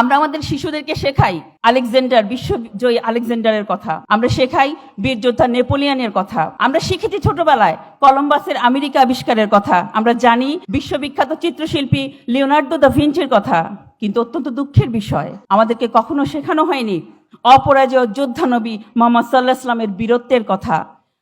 আমরা আমাদের শিশুদেরকে শেখাই আলেকজান্ডার, বিশ্বজয়ী আলেকজান্ডারের কথা। আমরা শেখাই বীর যোদ্ধা নেপোলিয়ানের কথা। আমরা শিখেছি ছোটবেলায় কলম্বাসের আমেরিকা আবিষ্কারের কথা। আমরা জানি বিশ্ববিখ্যাত চিত্রশিল্পী লিওনার্দো দা ভিঞ্চির কথা। কিন্তু অত্যন্ত দুঃখের বিষয়, আমাদেরকে কখনো শেখানো হয়নি অপরাজয় যোদ্ধা নবী মোহাম্মদ সাল্লাহ ইসলামের বীরত্বের কথা।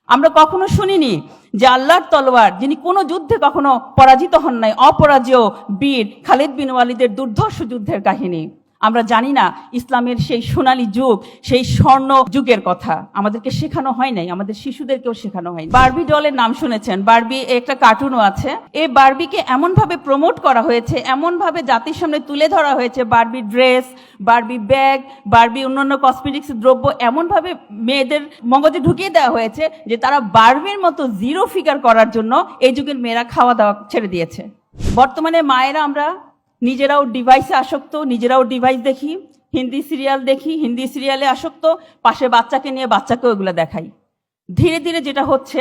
আমরা কখনো শুনিনি যে আল্লাহর তলোয়ার, যিনি কোনো যুদ্ধে কখনো পরাজিত হন নাই, অপরাজেয় বীর খালিদ বিন ওয়ালিদের দুর্ধর্ষ যুদ্ধের কাহিনী। আমরা জানি না ইসলামের সেই সোনালী যুগ, সেই স্বর্ণ যুগের কথা। আমাদেরকে শেখানো হয় নাই, আমাদের শিশুদেরকেও শেখানো হয়নি। বার্বি ডলের নাম শুনেছেন, বার্বি একটা কার্টুনও আছে। এই বার্বিকে এমন ভাবে প্রমোট করা হয়েছে এমন ভাবে জাতির সামনে তুলে ধরা হয়েছে, Barbie dress Barbie bag Barbie অন্যান্য কসমেটিক্স দ্রব্য এমন ভাবে মেয়েদের মগজে ঢুকিয়ে দেওয়া হয়েছে যে তারা বার্বির মতো জিরো ফিগার করার জন্য এই যুগের মেয়েরা খাওয়া দাওয়া ছেড়ে দিয়েছে। বর্তমানে মায়েরা আমরা নিজেরাও ডিভাইসে আসক্ত, নিজেরাও ডিভাইস দেখি, হিন্দি সিরিয়াল দেখি, হিন্দি সিরিয়ালে আসক্ত, পাশে বাচ্চাকে নিয়ে বাচ্চাকেও এগুলো দেখাই। ধীরে ধীরে যেটা হচ্ছে,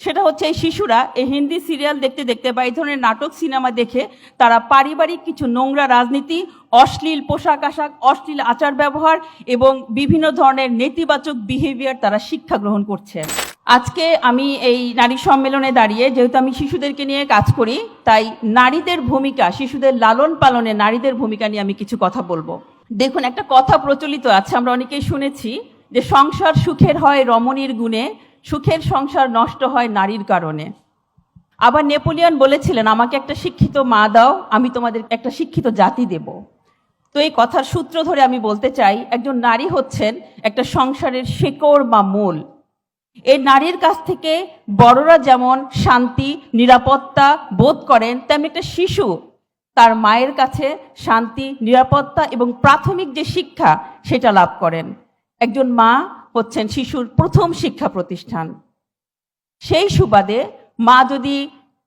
সেটা হচ্ছে এই শিশুরা এই হিন্দি সিরিয়াল দেখতে দেখতে বা এই ধরনের নাটক সিনেমা দেখে তারা পারিবারিক কিছু নোংরা রাজনীতি, অশ্লীল পোশাক আশাক, অশ্লীল আচার ব্যবহার এবং বিভিন্ন ধরনের নেতিবাচক বিহেভিয়ার তারা শিক্ষা গ্রহণ করছে। আজকে আমি এই নারী সম্মেলনে দাঁড়িয়ে, যেহেতু আমি শিশুদেরকে নিয়ে কাজ করি, তাই নারীদের ভূমিকা, শিশুদের লালন পালনে নারীদের ভূমিকা নিয়ে আমি কিছু কথা বলব। দেখুন, একটা কথা প্রচলিত আছে, আমরা অনেকেই শুনেছি যে সংসার সুখের হয় রমণীর গুণে, সুখের সংসার নষ্ট হয় নারীর কারণে। আবার নেপোলিয়ন বলেছিলেন, আমাকে একটা শিক্ষিত মা দাও, আমি তোমাদের একটা শিক্ষিত জাতি দেব। তো এই কথার সূত্র ধরে আমি বলতে চাই, একজন নারী হচ্ছেন একটা সংসারের শেকড় বা মূল। এই নারীর কাছ থেকে বড়রা যেমন শান্তি, নিরাপত্তা বোধ করেন, তেমনি একটা শিশু তার মায়ের কাছে শান্তি, নিরাপত্তা এবং প্রাথমিক যে শিক্ষা, সেটা লাভ করেন। একজন মা হচ্ছেন শিশুর প্রথম শিক্ষা প্রতিষ্ঠান। সেই সুবাদে মা যদি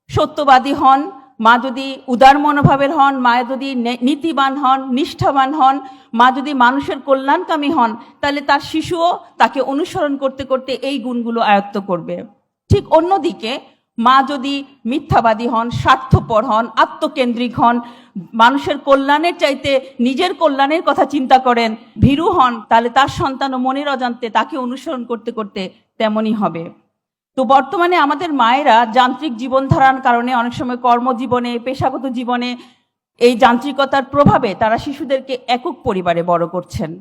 সত্যবাদী হন মা যদি উদার মনোভাবের হন, মা যদি নীতিবান হন, নিষ্ঠাবান হন, মা যদি মানুষের কল্যাণকামী হন, তাহলে তার শিশুও তাকে অনুসরণ করতে করতে এই গুণগুলো আয়ত্ত করবে। ঠিক অন্যদিকে মা যদি মিথ্যাবাদী হন, স্বার্থপর হন, আত্মকেন্দ্রিক হন, মানুষের কল্যাণের চাইতে নিজের কল্যাণের কথা চিন্তা করেন, ভীরু হন, তাহলে তার সন্তানও মনের অজান্তে তাকে অনুসরণ করতে করতে তেমনই হবে। তো বর্তমানে আমাদের মায়েরা যান্ত্রিক জীবনধারার কারণে অনেক সময় কর্মজীবনে, পেশাগত জীবনে এই যান্ত্রিকতার প্রভাবে তারা শিশুদেরকে একক পরিবারে বড় করছেন।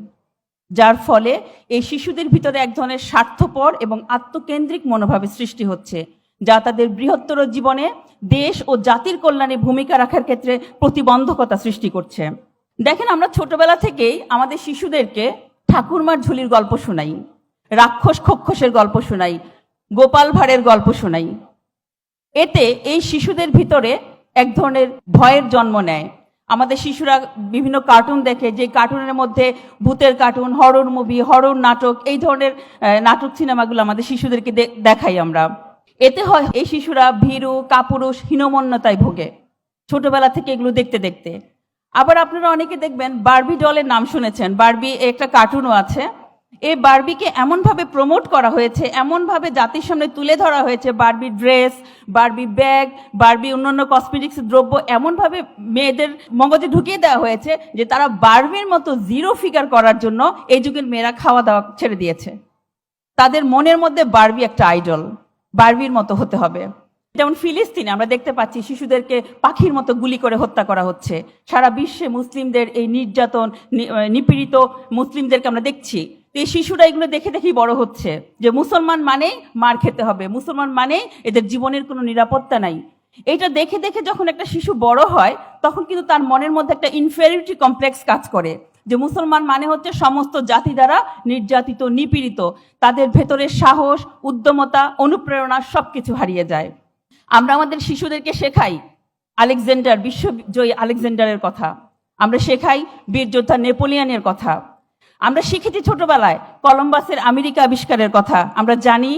যার ফলে এই শিশুদের ভিতরে এক ধরনের স্বার্থপর এবং আত্মকেন্দ্রিক মনোভাবের সৃষ্টি হচ্ছে, যা তাদের বৃহত্তর জীবনে দেশ ও জাতির কল্যাণে ভূমিকা রাখার ক্ষেত্রে প্রতিবন্ধকতা সৃষ্টি করছে। দেখেন, আমরা ছোটবেলা থেকেই আমাদের শিশুদেরকে ঠাকুরমার ঝুলির গল্প শোনাই, রাক্ষস খক্ষসের গল্প শোনাই গোপাল ভাঁড়ের গল্প শোনাই। এতে এই শিশুদের ভিতরে এক ধরনের ভয়ের জন্ম নেয়। আমাদের শিশুরা বিভিন্ন কার্টুন দেখে, যে কার্টুনের মধ্যে ভূতের কার্টুন হরর মুভি হরর নাটক, এই ধরনের নাটক সিনেমাগুলো আমাদের শিশুদেরকে দেখাই আমরা। এতে হয় এই শিশুরা ভীরু, কাপুরুষ, হীনমন্যতায় ভোগে। ছোটবেলা থেকে এগুলো দেখতে দেখতে। আবার আপনারা অনেকে দেখবেন, বারবি ডলের নাম শুনেছেন। বারবি একটা কার্টুনও আছে। এই বার্বিকে এমনভাবে প্রমোট করা হয়েছে, এমনভাবে জাতির সামনে তুলে ধরা হয়েছে Barbie dress Barbie bag Barbie অন্যান্য কসমেটিক্স দ্রব্য এমনভাবে মেয়েদের মগজে ঢুকিয়ে দেওয়া হয়েছে যে তারা বারবির মতো জিরো ফিগার করার জন্য এই যুগের মেয়েরা খাওয়া দাওয়া ছেড়ে দিয়েছে। তাদের মনের মধ্যে বারবি একটা আইডল বারবির মতো হতে হবে। যেমন ফিলিস্তিনে আমরা দেখতে পাচ্ছি শিশুদেরকে পাখির মতো গুলি করে হত্যা করা হচ্ছে। সারা বিশ্বে মুসলিমদের এই নির্যাতন নিপীড়িত মুসলিমদেরকে আমরা দেখছি। তো এই শিশুরা এগুলো দেখে দেখেই বড় হচ্ছে যে মুসলমান মানেই মার খেতে হবে। মুসলমান মানেই এদের জীবনের কোনো নিরাপত্তা নাই। এটা দেখে দেখে যখন একটা শিশু বড় হয়, তখন কিন্তু তার মনের মধ্যে একটা ইনফেরিটি কমপ্লেক্স কাজ করে যে মুসলমান মানে হচ্ছে সমস্ত জাতি দ্বারা নির্যাতিত, নিপীড়িত। তাদের ভেতরে সাহস, উদ্যমতা, অনুপ্রেরণা সবকিছু হারিয়ে যায়। আমরা আমাদের শিশুদেরকে শেখাই আলেকজান্ডার, বিশ্বজয়ী আলেকজান্ডারের কথা। আমরা শেখাই বীর যোদ্ধা নেপোলিয়ানের কথা। আমরা শিখেছি ছোটবেলায় কলম্বাসের আমেরিকা আবিষ্কারের কথা। আমরা জানি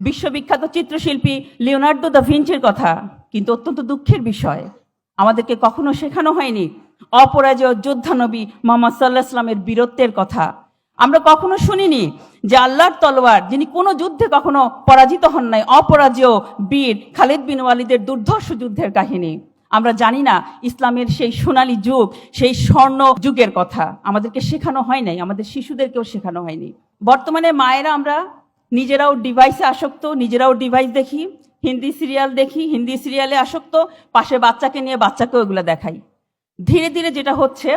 বিশ্ববিখ্যাত চিত্রশিল্পী লিওনার্দো দা ভিঞ্চের কথা, কিন্তু অত্যন্ত দুঃখের বিষয়, আমাদেরকে কখনো শেখানো হয়নি। অপরাজয় যোদ্ধা নবী মোহাম্মদ সাল্লাহ ইসলামের বীরত্বের কথা। আমরা কখনো শুনিনি যে আল্লাহর তলোয়ার, যিনি কোনো যুদ্ধে কখনো পরাজিত হন নাই, অপরাজেয় বীর খালিদ বিন ওয়ালিদের দুর্ধর্ষ যুদ্ধের কাহিনী। আমরা জানি না ইসলামের সেই সোনালি যুগ, সেই স্বর্ণ যুগের কথা। আমাদেরকে শেখানো হয় নাই, আমাদের শিশুদেরকেও শেখানো হয়নি। বর্তমানে মায়েরা আমরা নিজেরাও ডিভাইসে আসক্ত, নিজেরাও ডিভাইস দেখি, হিন্দি সিরিয়াল দেখি, হিন্দি সিরিয়ালে আসক্ত, পাশে বাচ্চাকে নিয়ে বাচ্চাকেও এগুলো দেখাই। ধীরে ধীরে যেটা হচ্ছে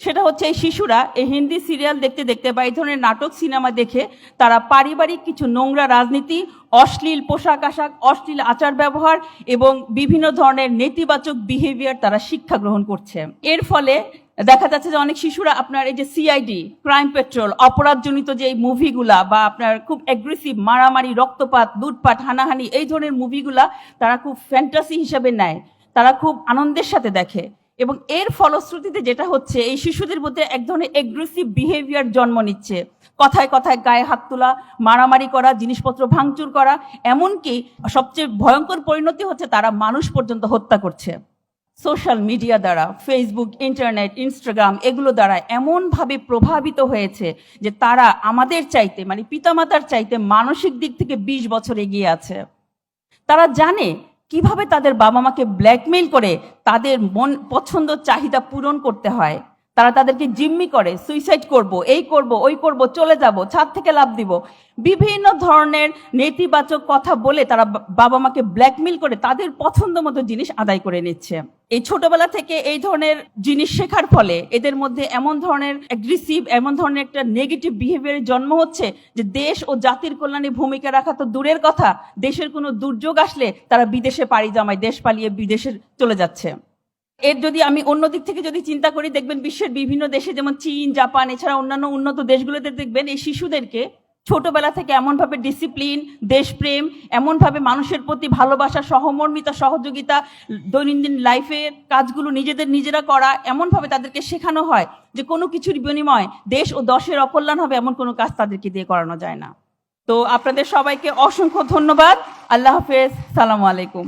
সেটা হচ্ছে এই শিশুরা, এই হিন্দি সিরিয়াল দেখতে দেখতে বা এই ধরনের নাটক সিনেমা দেখে তারা পারিবারিক কিছু নোংরা রাজনীতি, অশ্লীল পোশাক আশাক, অশ্লীল আচার ব্যবহার এবং বিভিন্ন ধরনের নেতিবাচক বিহেভিয়ার তারা শিক্ষা গ্রহণ করছে। এর ফলে দেখা যাচ্ছে যে অনেক শিশুরা আপনার এই যে সিআইডি ক্রাইম পেট্রোল অপরাধজনিত যে এই মুভিগুলা বা আপনার খুব অ্যাগ্রেসিভ মারামারি, রক্তপাত, লুটপাট, হানাহানি, এই ধরনের মুভিগুলা তারা খুব ফ্যান্টাসি হিসাবে নেয়। তারা খুব আনন্দের সাথে দেখে। এবং এর ফলশ্রুতিতে যেটা হচ্ছে, এই শিশুদের মধ্যে এক ধরনের এগ্রেসিভ বিহেভিয়ার জন্ম নিচ্ছে। কথায় কথায় গায়ে হাত তোলা, মারামারি করা, জিনিসপত্র ভাঙচুর করা, এমনকি সবচেয়ে ভয়ঙ্কর পরিণতি হচ্ছে তারা মানুষ পর্যন্ত হত্যা করছে। সোশ্যাল মিডিয়া দ্বারা ফেসবুক ইন্টারনেট ইনস্টাগ্রাম এগুলো দ্বারা এমনভাবে প্রভাবিত হয়েছে যে তারা আমাদের চাইতে মানে পিতামাতার চাইতে মানসিক দিক থেকে বিশ বছর এগিয়ে আছে। তারা জানে কীভাবে তাদের বাবা মাকে ব্ল্যাকমেইল করে তাদের মন পছন্দ চাহিদা পূরণ করতে হয়? তারা তাদেরকে জিম্মি করে সুইসাইড করব, এই করব, ওই করব, চলে যাব, ছাদ থেকে লাভ দিব। বিভিন্ন ধরনের নেতিবাচক কথা বলে তারা বাবা মাকে ব্ল্যাকমেইল করে তাদের পছন্দ মতো জিনিস আদায় করে নিচ্ছে। এই ছোটবেলা থেকে এই ধরনের জিনিস শেখার ফলে এদের মধ্যে এমন ধরনের অ্যাগ্রেসিভ এমন ধরনের একটা নেগেটিভ বিহেভিয়ারের জন্ম হচ্ছে যে দেশ ও জাতির কল্যাণে ভূমিকা রাখা তো দূরের কথা, দেশের কোনো দুর্যোগ আসলে তারা বিদেশে পাড়ি জমায়, দেশ পালিয়ে বিদেশে চলে যাচ্ছে। এর যদি আমি অন্য দিক থেকে যদি চিন্তা করি, দেখবেন বিশ্বের বিভিন্ন দেশে যেমন চীন, জাপান, এছাড়া অন্যান্য উন্নত দেশগুলোতে দেখবেন এই শিশুদেরকে ছোটবেলা থেকে এমনভাবে ডিসিপ্লিন দেশপ্রেম, এমনভাবে মানুষের প্রতি ভালোবাসা, সহমর্মিতা, সহযোগিতা, দৈনন্দিন লাইফের কাজগুলো নিজেদের নিজেরা করা, এমনভাবে তাদেরকে শেখানো হয় যে কোনো কিছুর বিনিময় দেশ ও দশের অকল্যাণ হবে এমন কোনো কাজ তাদেরকে দিয়ে করানো যায় না। তো আপনাদের সবাইকে অসংখ্য ধন্যবাদ। আল্লাহ হাফেজ। সালামু আলাইকুম।